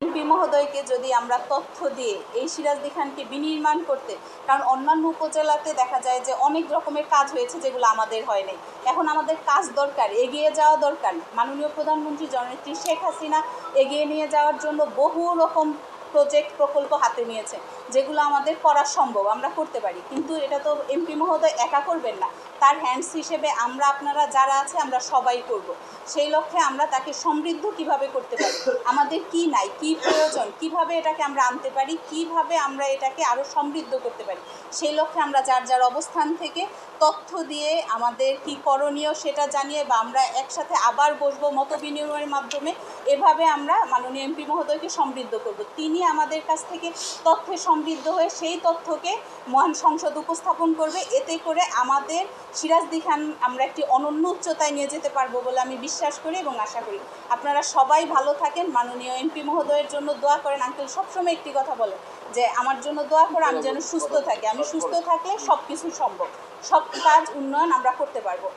MP মহোদয়কে যদি আমরা তথ্য দিয়ে এই সিরাজদি খানকে বিনির্মাণ করতে, কারণ অন্যান্য উপজেলাতে দেখা যায় যে অনেক রকমের কাজ হয়েছে যেগুলো আমাদের হয়নি এখন আমাদের কাজ দরকার, এগিয়ে যাওয়া দরকার। মাননীয় প্রধানমন্ত্রী জননেত্রী শেখ হাসিনা এগিয়ে নিয়ে যাওয়ার জন্য বহু রকম প্রজেক্ট প্রকল্প হাতে নিয়েছে যেগুলো আমাদের করা সম্ভব, আমরা করতে পারি। কিন্তু এটা তো এমপি মহোদয় একা করবেন না। তার হ্যান্ডস হিসেবে আমরা, আপনারা যারা আছে, আমরা সবাই করব। সেই লক্ষ্যে আমরা তাকে সমৃদ্ধ কীভাবে করতে পারি? আমাদের কি নাই? কি প্রয়োজন? কীভাবে এটাকে আমরা আনতে পারি? কীভাবে আমরা এটাকে আরও সমৃদ্ধ করতে পারি? সেই লক্ষ্যে আমরা যার যার অবস্থান থেকে তথ্য দিয়ে আমাদের কি করণীয় সেটা জানিয়ে বা আমরা একসাথে আবার বসবো মত বিনিময়ের মাধ্যমে, এভাবে আমরা মাননীয় এমপি মহোদয়কে সমৃদ্ধ করব। তিনি আমাদের কাছ থেকে তথ্যে সমৃদ্ধ হয়ে সেই তথ্যকে মহান সংসদ উপস্থাপন করবে। এতে করে আমাদের সিরাজদি খান আমরা একটি অনন্য উচ্চতায় নিয়ে যেতে পারব বলে আমি বিশ্বাস করি এবং আশা করি। আপনারা সবাই ভালো থাকেন। মাননীয় এমপি মহোদয়ের জন্য দোয়া করেন। আঙ্কেল সবসময় একটি কথা বলে যে, আমার জন্য দোয়া করে, আমি যেন সুস্থ থাকি। আমি সুস্থ থাকলে সব কিছু সম্ভব। সব কাজ উন্নয়ন আমরা করতে পারব।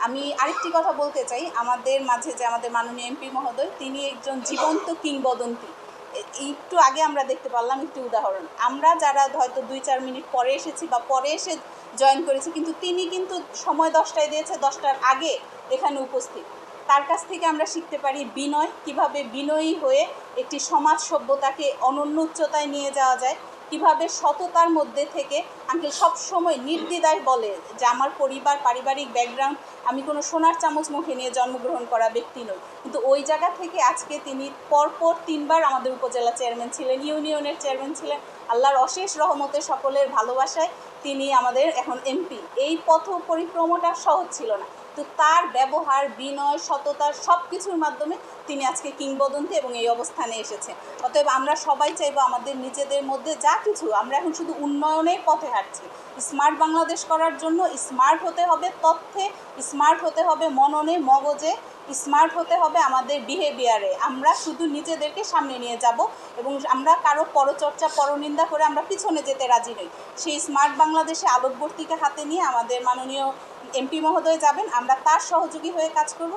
আমি আরেকটি কথা বলতে চাই। আমাদের মাঝে যে আমাদের মাননীয় এমপি মহোদয়, তিনি একজন জীবন্ত কিংবদন্তি। একটু আগে আমরা দেখতে পারলাম একটি উদাহরণ। আমরা যারা হয়তো দুই চার মিনিট পরে এসেছি বা পরে এসে জয়েন করেছি, কিন্তু তিনি কিন্তু সময় দশটায় দিয়েছে, দশটার আগে এখানে উপস্থিত। তার কাছ থেকে আমরা শিখতে পারি বিনয়, কীভাবে বিনয়ী হয়ে একটি সমাজ সভ্যতাকে অনন্য উচ্চতায় নিয়ে যাওয়া যায়, কীভাবে সততার মধ্যে থেকে আঙ্কেল সব সময় নির্দ্বিধায় বলে যে আমার পরিবার, পারিবারিক ব্যাকগ্রাউন্ড আমি কোনো সোনার চামচ মুখে নিয়ে জন্মগ্রহণ করা ব্যক্তি নই। কিন্তু ওই জায়গা থেকে আজকে তিনি পরপর তিনবার আমাদের উপজেলা চেয়ারম্যান ছিলেন ইউনিয়নের চেয়ারম্যান ছিলেন। আল্লাহর অশেষ রহমতে সকলের ভালোবাসায় তিনি আমাদের এখন এমপি এই পথ পরিক্রমাটা সহজ ছিল না। তো তার ব্যবহার, বিনয় সততার সব কিছুর মাধ্যমে তিনি আজকে কিংবদন্তি এবং এই অবস্থানে এসেছে অতএব আমরা সবাই চাইব আমাদের নিজেদের মধ্যে যা কিছু, আমরা এখন শুধু উন্নয়নের পথে হাঁটছি স্মার্ট বাংলাদেশ করার জন্য স্মার্ট হতে হবে তথ্যে স্মার্ট হতে হবে মননে, মগজে স্মার্ট হতে হবে আমাদের বিহেভিয়ারে আমরা শুধু নিজেদেরকে সামনে নিয়ে যাব এবং আমরা কারও পরচর্চা, পরনিন্দা করে আমরা পিছনে যেতে রাজি নই। সেই স্মার্ট বাংলাদেশে আলোকবর্তিকা হাতে নিয়ে আমাদের মাননীয় এমপি মহোদয় যাবেন, আমরা তার সহযোগী হয়ে কাজ করব।